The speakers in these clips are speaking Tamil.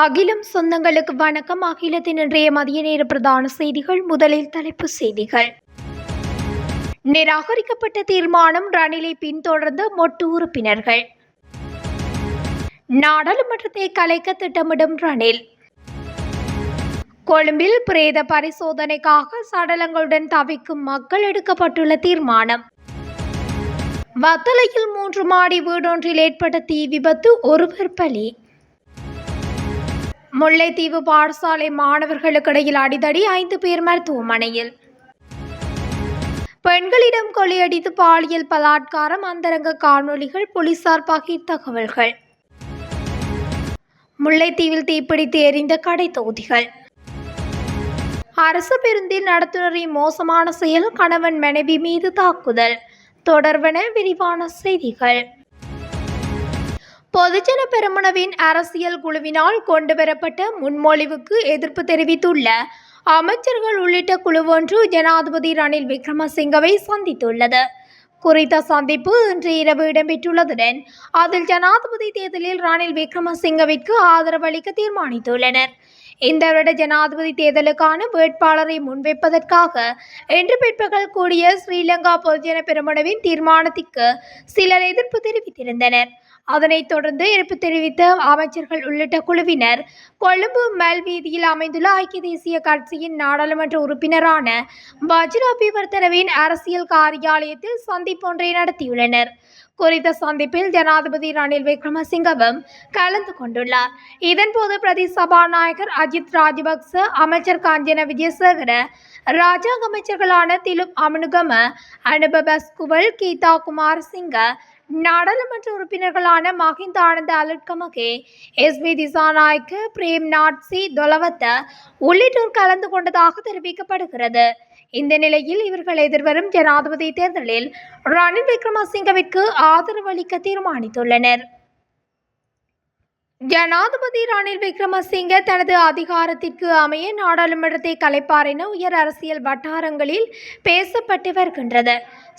அகிலம் சொந்தங்களுக்கு வணக்கம். அகிலத்தின் இன்றைய மதிய நேர பிரதான செய்திகள். முதலில் தலைப்பு செய்திகள். நிராகரிக்கப்பட்ட தீர்மானம் ரணிலை பின்தொடர்ந்த மொட்டு உறுப்பினர்கள். நாடாளுமன்றத்தை கலைக்க திட்டமிடும் ரணில். கொழும்பில் பிரேத பரிசோதனைக்காக சடலங்களுடன் தவிக்கும் மக்கள் எடுக்கப்பட்டுள்ள தீர்மானம். வத்தலையில் மூன்று மாடி வீடொன்றில் ஏற்பட்ட தீ விபத்து ஒருவர் பலி. முல்லைத்தீவு பாடசாலை மாணவர்களுக்கிடையில் அடிதடி ஐந்து பேர் மருத்துவமனையில். பெண்களிடம் கொள்ளையடித்து பாலியல் பலாத்காரம் அந்தரங்க காணொளிகள் போலீசார் பகி தகவல்கள். முல்லைத்தீவில் தீப்பிடித்து எரிந்த கடை தொகுதிகள். அரசு பேருந்தில் நடத்துனரின் மோசமான செயல் கணவன் மனைவி மீது தாக்குதல். தொடர்பென விரிவான செய்திகள். பொதுஜன பெருமனவின் அரசியல் குழுவினால் கொண்டுவரப்பட்ட முன்மொழிவுக்கு எதிர்ப்பு தெரிவித்துள்ள அமைச்சர்கள் உள்ளிட்ட குழு ஒன்று ஜனாதிபதி ரணில் விக்ரமசிங்கவை சந்தித்துள்ளது. குறித்த சந்திப்பு இன்று இரவு இடம்பெற்றுள்ளதுடன் அதில் ஜனாதிபதி தேர்தலில் ரணில் விக்ரமசிங்கவிற்கு ஆதரவு அளிக்க தீர்மானித்துள்ளனர். இந்த வருட ஜனாதிபதி தேர்தலுக்கான வேட்பாளரை முன்வைப்பதற்காக இன்று பிற்பகல் கூடிய ஸ்ரீலங்கா பொதுஜன பெருமனவின் தீர்மானத்திற்கு சிலர் எதிர்ப்பு தெரிவித்திருந்தனர். அதனைத் தொடர்ந்து எதிர்ப்பு தெரிவித்த அமைச்சர்கள் உள்ளிட்ட குழுவினர் கொழும்பு மல் வீதியில் அமைந்துள்ள ஐக்கிய தேசிய கட்சியின் நாடாளுமன்ற உறுப்பினரான வஜ்ராபிவர்த்தனவின் அரசியல் காரியாலயத்தில் சந்திப்பொன்றை நடத்தியுள்ளனர். குறித்த சந்திப்பில் ஜனாதிபதி ரணில் விக்ரமசிங்கவும் கலந்து கொண்டுள்ளார். இதன்போது பிரதி சபாநாயகர் அஜித் ராஜபக்ச அமைச்சர் காஞ்சன விஜயசேகர ராஜாங்க அமைச்சர்களான திலுப் அமனுகம அனுபபஸ்குவல் கீதா குமார் சிங்க நாடாளுமன்ற உறுப்பினர்களான Mahinda Ananda Aluthgamage S B Dissanayake frame நாட்சி Dolawatta உள்ளிட்டோர் கலந்து கொண்டதாக தெரிவிக்கப்படுகிறது. இந்த நிலையில் இவர்கள் எதிர்வரும் ஜனாதிபதி தேர்தலில் ரணில் விக்ரமசிங்கவிற்கு ஆதரவு அளிக்க தீர்மானித்துள்ளனர். ஜனாதிபதி ரணில் விக்ரமசிங்க தனது அதிகாரத்திற்கு அமைய நாடாளுமன்றத்தை கலைப்பார் என உயர் அரசியல் வட்டாரங்களில் பேசப்பட்டு வருகின்றது.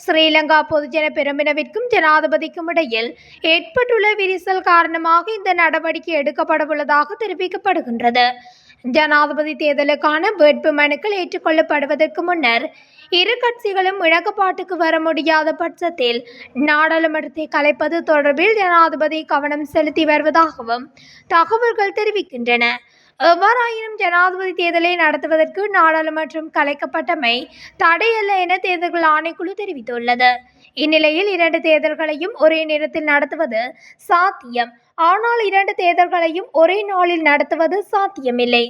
ஸ்ரீலங்கா பொதுஜன பெரும்பினவிற்கும் ஜனாதிபதிக்கும் இடையில் ஏற்பட்டுள்ள விரிசல் காரணமாக இந்த நடவடிக்கை எடுக்கப்படவுள்ளதாக தெரிவிக்கப்படுகின்றது. ஜனாதிபதி தேர்தலுக்கான வேட்பு மனுக்கள் ஏற்றுக்கொள்ளப்படுவதற்கு முன்னர் இரு கட்சிகளும் இழக்கப்பாட்டுக்கு வர முடியாத பட்சத்தில் நாடாளுமன்றத்தை கலைப்பது தொடர்பில் ஜனாதிபதி கவனம் செலுத்தி வருவதாகவும் தகவல்கள் தெரிவிக்கின்றன. எவ்வாறாயினும் ஜனாதிபதி தேர்தலை நடத்துவதற்கு நாடாளுமன்றம் கலைக்கப்பட்டமை தடையல்ல என தேர்தல்கள் ஆணைக்குழு தெரிவித்துள்ளது. இந்நிலையில் இரண்டு தேர்தல்களையும் ஒரே நேரத்தில் நடத்துவது சாத்தியம். ஆனால் இரண்டு தேர்தல்களையும் ஒரே நாளில் நடத்துவது சாத்தியமில்லை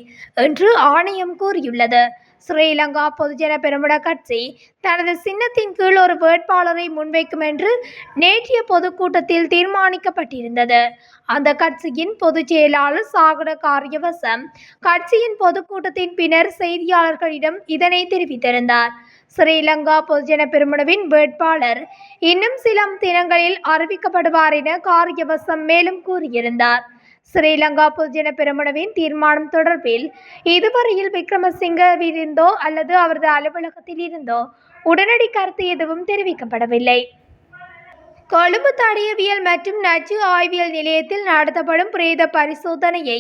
என்று ஆணையம் கூறியுள்ளது. ஸ்ரீலங்கா பொதுஜன பெருமுட கட்சி தனது சின்னத்தின் கீழ் ஒரு வேட்பாளரை முன்வைக்கும் என்று நேற்றைய பொதுக்கூட்டத்தில் தீர்மானிக்கப்பட்டிருந்தது. அந்த கட்சியின் பொதுச் செயலாளர் சாகர காரியவசம் கட்சியின் பொதுக்கூட்டத்தின் பின்னர் செய்தியாளர்களிடம் இதனை தெரிவித்திருந்தார். ஸ்ரீலங்கா பொதுஜன பெருமுனவின் வேட்பாளர் இன்னும் சில தினங்களில் அறிவிக்கப்படுவார் என காரியவசம் மேலும் கூறியிருந்தார். ஸ்ரீலங்கா பொதுஜன பெருமுனவின் தீர்மானம் தொடர்பில் இதுவரையில் விக்ரமசிங்கவிலிருந்தோ அல்லது அவரது அலுவலகத்தில் இருந்தோ உடனடி கருத்து எதுவும் தெரிவிக்கப்படவில்லை. கொழும்பு தடயவியல் மற்றும் நச்சு ஆய்வியல் நிலையத்தில் நடத்தப்படும் பிரேத பரிசோதனையை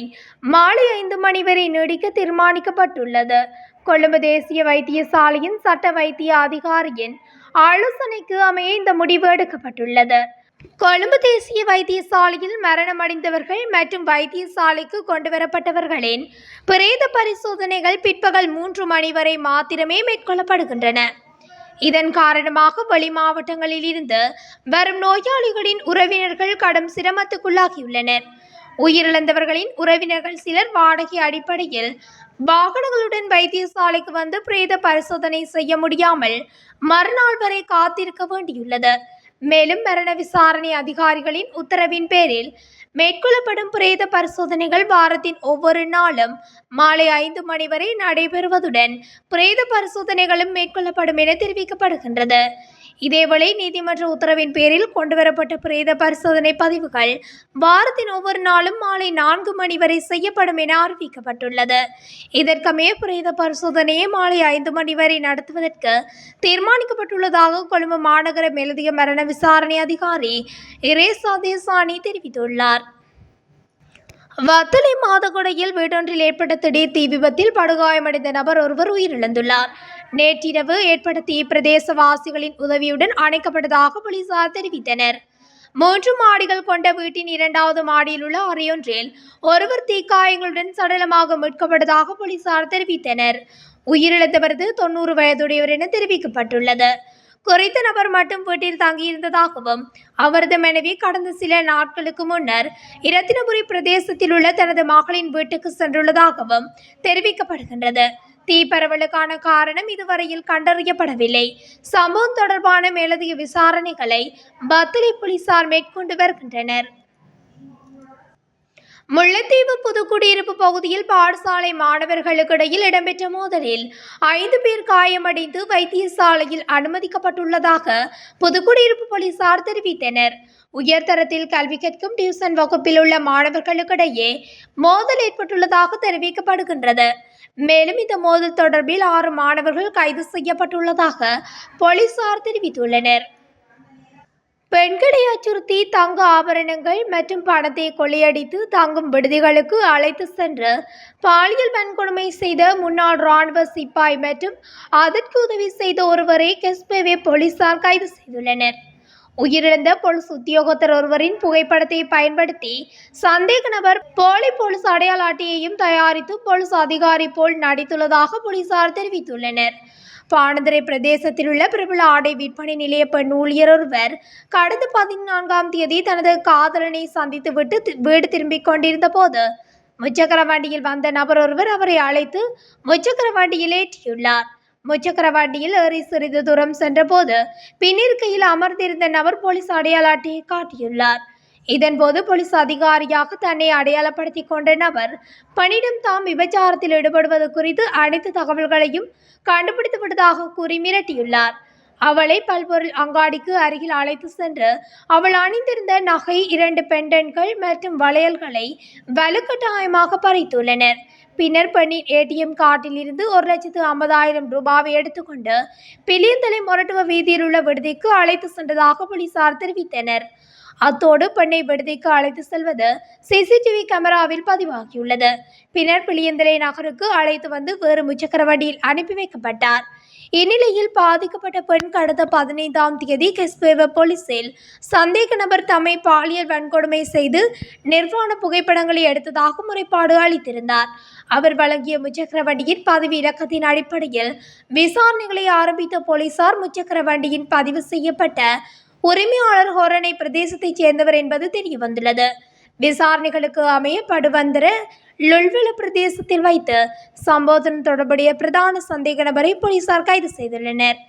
மாலை ஐந்து மணி வரை நீடிக்க தீர்மானிக்கப்பட்டுள்ளது. கொழும்பு தேசிய வைத்தியசாலையின் சட்ட வைத்திய அதிகாரியின் ஆலோசனைக்கு அமைய இந்த முடிவு எடுக்கப்பட்டுள்ளது. கொழும்பு தேசிய வைத்தியசாலையில் மரணமடைந்தவர்கள் மற்றும் வைத்தியசாலைக்கு கொண்டுவரப்பட்டவர்களின் பிரேத பரிசோதனைகள் பிற்பகல் மூன்று மணி வரை மாத்திரமே மேற்கொள்ளப்படுகின்றன. இதன் காரணமாக வெளி மாவட்டங்களில் இருந்து வரும் நோயாளிகளின் உறவினர்கள் கடும் சிரமத்துக்குள்ளாகியுள்ளனர். உயிரிழந்தவர்களின் உறவினர்கள் சிலர் வாடகை அடிப்படையில் வாகனங்களுடன் வைத்தியசாலைக்கு வந்து பிரேத பரிசோதனை செய்ய முடியாமல் மறுநாள் வரை காத்திருக்க வேண்டியுள்ளது. மேலும் மரண விசாரணை அதிகாரிகளின் உத்தரவின் பேரில் மேற்கொள்ளப்படும் பிரேத பரிசோதனைகள் வாரத்தின் ஒவ்வொரு நாளும் மாலை ஐந்து மணி வரை நடைபெறுவதுடன் பிரேத பரிசோதனைகளும் மேற்கொள்ளப்படும் என தெரிவிக்கப்படுகின்றது. இதேவேளை நீதிமன்ற உத்தரவின் பேரில் கொண்டுவரப்பட்ட பிரேத பரிசோதனை பதிவுகள் வாரத்தின் ஒவ்வொரு நாளும் மாலை நான்கு மணி வரை செய்யப்படும் என அறிவிக்கப்பட்டுள்ளது. இதற்கமே பிரேத பரிசோதனையை மாலை ஐந்து மணி வரை நடத்துவதற்கு தீர்மானிக்கப்பட்டுள்ளதாக கொழும்பு மாநகர மேலதிக மரண விசாரணை அதிகாரி இரேசா தேசானி தெரிவித்துள்ளார். வத்தலை மாதகுடையில் வீடொன்றில் ஏற்பட்ட திடீர் தீ விபத்தில் படுகாயமடைந்த நபர் ஒருவர் உயிரிழந்துள்ளார். நேற்றிரவு ஏற்பட்ட தீ பிரதேசவாசிகளின் உதவியுடன் அணைக்கப்பட்டதாக போலீசார் தெரிவித்தனர். மூன்று மாடிகள் கொண்ட வீட்டின் இரண்டாவது மாடியில் உள்ள அறையொன்றில் ஒருவர் தீக்காயங்களுடன் சடலமாக மீட்கப்பட்டதாக போலீசார் தெரிவித்தனர். உயிரிழந்தவரது தொண்ணூறு வயதுடையவர் என தெரிவிக்கப்பட்டுள்ளது. குறித்த நபர் மட்டும் வீட்டில் தங்கியிருந்ததாகவும் அவரது மனைவி கடந்த சில நாட்களுக்கு முன்னர் இரத்தினபுரி பிரதேசத்தில் உள்ள தனது மகளின் வீட்டுக்கு சென்றுள்ளதாகவும் தெரிவிக்கப்படுகின்றது. தீ பரவலுக்கான காரணம் இதுவரையில் கண்டறியப்படவில்லை. சம்பவம் தொடர்பான மேலதிக விசாரணைகளை பத்தலை போலீசார் மேற்கொண்டு வருகின்றனர். முல்லைத்தீவு புதுக்குடியிருப்பு பகுதியில் பாடசாலை மாணவர்களுக்கு இடையில் இடம்பெற்ற மோதலில் ஐந்து பேர் காயமடைந்து வைத்தியசாலையில் அனுமதிக்கப்பட்டுள்ளதாக புதுக்குடியிருப்பு போலீசார் தெரிவித்தனர். உயர்தரத்தில் கல்வி கற்கும் டியூசன் வகுப்பில் உள்ள மாணவர்களுக்கிடையே மோதல் ஏற்பட்டுள்ளதாக தெரிவிக்கப்படுகின்றது. மேலும் இந்த மோதல் தொடர்பில் ஆறு மாணவர்கள் கைது செய்யப்பட்டுள்ளதாக போலீசார் தெரிவித்துள்ளனர். பெண்களை அச்சுறுத்தி தங்க ஆபரணங்கள் மற்றும் பணத்தை கொள்ளையடித்து தங்கும் விடுதிகளுக்கு அழைத்து சென்று பாலியல் வன்கொடுமை செய்த முன்னாள் ராணுவ சிப்பாய் மற்றும் அதற்கு உதவி செய்த ஒருவரை கெஸ்பேவே போலீசார் கைது செய்துள்ளனர். உயிரிழந்த போலீஸ் உத்தியோகத்தர் ஒருவரின் புகைப்படத்தை பயன்படுத்தி சந்தேக நபர் போலி போலீஸ் அடையாள அட்டையையும் தயாரித்து போலீஸ் அதிகாரி போல் நடித்துள்ளதாக போலீசார் தெரிவித்துள்ளனர். பாணதுரை பிரதேசத்தில் உள்ள பிரபல ஆடை விற்பனை நிலைய பெண் ஊழியர் ஒருவர் கடந்த பதினான்காம் தேதி தனது காதலனை சந்தித்துவிட்டு தி- வீடு திரும்பிக் கொண்டிருந்த போது முச்சக்கர வண்டியில் வந்த நபர் ஒருவர் அவரை அழைத்து முச்சக்கர வண்டியில் ஏற்றியுள்ளார். முச்சக்கர வண்டியில் ஏறி சிறிது தூரம் சென்றபோது பின்னிருக்கையில் அமர்ந்திருந்த நபர் போலீஸ் அடையாள அட்டையை காட்டியுள்ளார். இதன்போது போலீஸ் அதிகாரியாக தன்னை அடையாளப்படுத்தி கொண்ட நபர் பணியிடம் தாம் விபச்சாரத்தில் ஈடுபடுவது குறித்து அனைத்து தகவல்களையும் கண்டுபிடித்து விட்டதாக கூறி மிரட்டியுள்ளார். அவளை பல்பொருள் அங்காடிக்கு அருகில் அழைத்து சென்று அவள் அணிந்திருந்த நகை இரண்டு பெண்டன்கள் மற்றும் வளையல்களை வலுக்கட்டாயமாக பறித்துள்ளனர். பின்னர் பெண்ணின் ஏடிஎம் கார்டில் இருந்து ஒரு லட்சத்து ஐம்பதாயிரம் ரூபாவை எடுத்துக்கொண்டு பிலியந்தலை மொரட்டுவ வீதியில் உள்ள விடுதிக்கு அழைத்து சென்றதாக போலீசார் தெரிவித்தனர். அத்தோடு பெண்ணை விடுதிக்கு அழைத்து செல்வது சிசிடிவி கேமராவில் பதிவாகியுள்ளது. பின்னர் பிளியந்தலை நகருக்கு அழைத்து வந்து வேறு முச்சக்கர வண்டியில் அனுப்பி வைக்கப்பட்டார். இந்நிலையில் பாதிக்கப்பட்ட பெண் கடந்த பதினைந்தாம் தேதி கிறிஸ்துவ போலீசில் சந்தேக நபர் தம்மை பாலியல் வன்கொடுமை செய்து நிர்வாண புகைப்படங்களை எடுத்ததாக முறைப்பாடு அளித்திருந்தார். அவர் வழங்கிய முச்சக்கர வண்டியின் பதிவு இலக்கத்தின் அடிப்படையில் விசாரணைகளை ஆரம்பித்த போலீசார் முச்சக்கர வண்டியின் பதிவு செய்யப்பட்ட உரிமையாளர் ஹோரனை பிரதேசத்தைச் சேர்ந்தவர் என்பது தெரியவந்துள்ளது. விசாரணைகளுக்கு அமைய படுவந்தர லுல்வெல பிரதேசத்தில் வைத்து சம்போதனம் தொடர்புடைய பிரதான சந்தேக நபரை போலீசார் கைது செய்துள்ளனர்.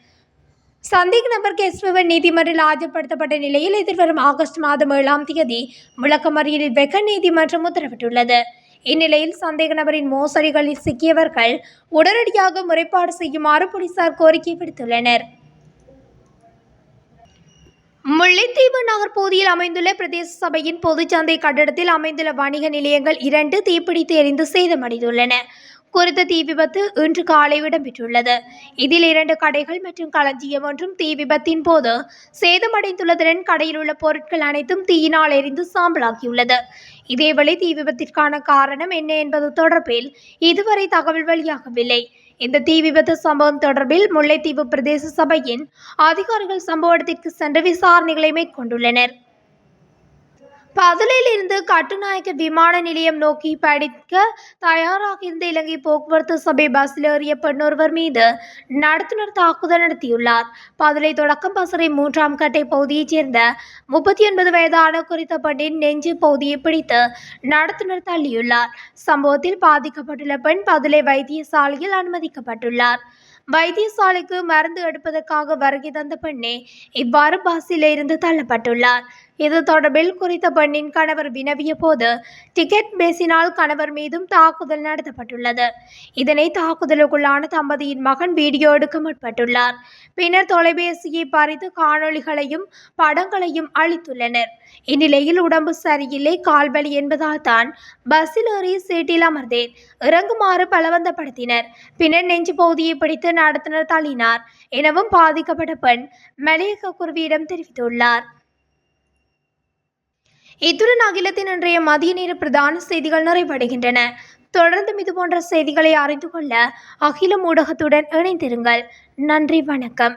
சந்தேக நபர் கேஸ்வன் நீதிமன்றில் ஆஜர்படுத்தப்பட்ட நிலையில் எதிர்வரும் ஆகஸ்ட் மாதம் ஏழாம் தேதி விளக்கமறியலில் வைக்க நீதிமன்றம் உத்தரவிட்டுள்ளது. இந்நிலையில் சந்தேக நபரின் மோசடிகளில் சிக்கியவர்கள் உடனடியாக முறைப்பாடு செய்யுமாறு போலீசார் கோரிக்கை விடுத்துள்ளனர். முல்லைத்தீவு நகர் பகுதியில் அமைந்துள்ள பிரதேச சபையின் பொதுச்சந்தை கட்டடத்தில் அமைந்துள்ள வணிக நிலையங்கள் இரண்டு தீப்பிடித்து எரிந்து சேதமடைந்துள்ளன. குறித்த தீ விபத்து இன்று காலை இடம்பெற்றுள்ளது. இதில் இரண்டு கடைகள் மற்றும் களஞ்சியம் ஒன்றும் தீ விபத்தின் போது சேதமடைந்துள்ளதுடன் கடையில் உள்ள பொருட்கள் அனைத்தும் தீயினால் எரிந்து சாம்பலாகியுள்ளது. இதேவேளை தீ விபத்திற்கான காரணம் என்ன என்பது தொடர்பில் இதுவரை தகவல் வெளியாகவில்லை. இந்த தீ விபத்து சம்பவம் தொடர்பில் முல்லைத்தீவு பிரதேச சபையின் அதிகாரிகள் சம்பவ இடத்திற்கு சென்று விசாரணைகளை மேற்கொண்டுள்ளனர். பதலில் கட்டுநாயக்க விமான நிலையம் நோக்கி படிக்க தயாராக இருந்த இலங்கை போக்குவரத்து சபை பஸ்ஸில் ஏறிய பெண்ணொருவர் மீது நடத்துனர் தாக்குதல் நடத்தியுள்ளார். பதலை தொடக்கம் பசறை மூன்றாம் கட்டை பகுதியைச் சேர்ந்த முப்பத்தி ஒன்பது வயதான குறித்த பெண்ணின் நெஞ்சு பகுதியை பிடித்து நடத்துனர் தள்ளியுள்ளார். சம்பவத்தில் பாதிக்கப்பட்டுள்ள பெண் பதுளை வைத்தியசாலையில் அனுமதிக்கப்பட்டுள்ளார். வைத்தியசாலைக்கு மருந்து எடுப்பதற்காக வருகை தந்த பெண்ணே இவ்வாறு பஸ்ஸில் இருந்து தள்ளப்பட்டுள்ளார். இது தொடர்பில் குறித்த பெண்ணின் கணவர் வினவிய போது டிக்கெட் பேசினால் கணவர் மீதும் தாக்குதல் நடத்தப்பட்டுள்ளது. இதனை தாக்குதலுக்குள்ளான தம்பதியின் மகன் வீடியோ எடுக்க முற்பட்டுள்ளார். பின்னர் தொலைபேசியை பறித்து காணொளிகளையும் படங்களையும் அளித்துள்ளனர். இந்நிலையில் உடம்பு சரியில்லை. கால்வலி என்பதால் தான் பஸ்ஸில் ஏறி சீட்டில் அமர்ந்தேன். இறங்குமாறு பலவந்தப்படுத்தினர். பின்னர் நெஞ்சு பகுதியை பிடித்து நடத்தினர் தள்ளினார். எனவும் பாதிக்கப்பட்ட பெண் மலையக குருவியிடம் தெரிவித்துள்ளார். இத்துடன் அகிலத்தின் இன்றைய மதிய நேர பிரதான செய்திகள் நிறைவடைகின்றன. தொடர்ந்தும் இதுபோன்ற செய்திகளை அறிந்து கொள்ள அகிலம் ஊடகத்துடன் இணைந்திருங்கள். நன்றி வணக்கம்.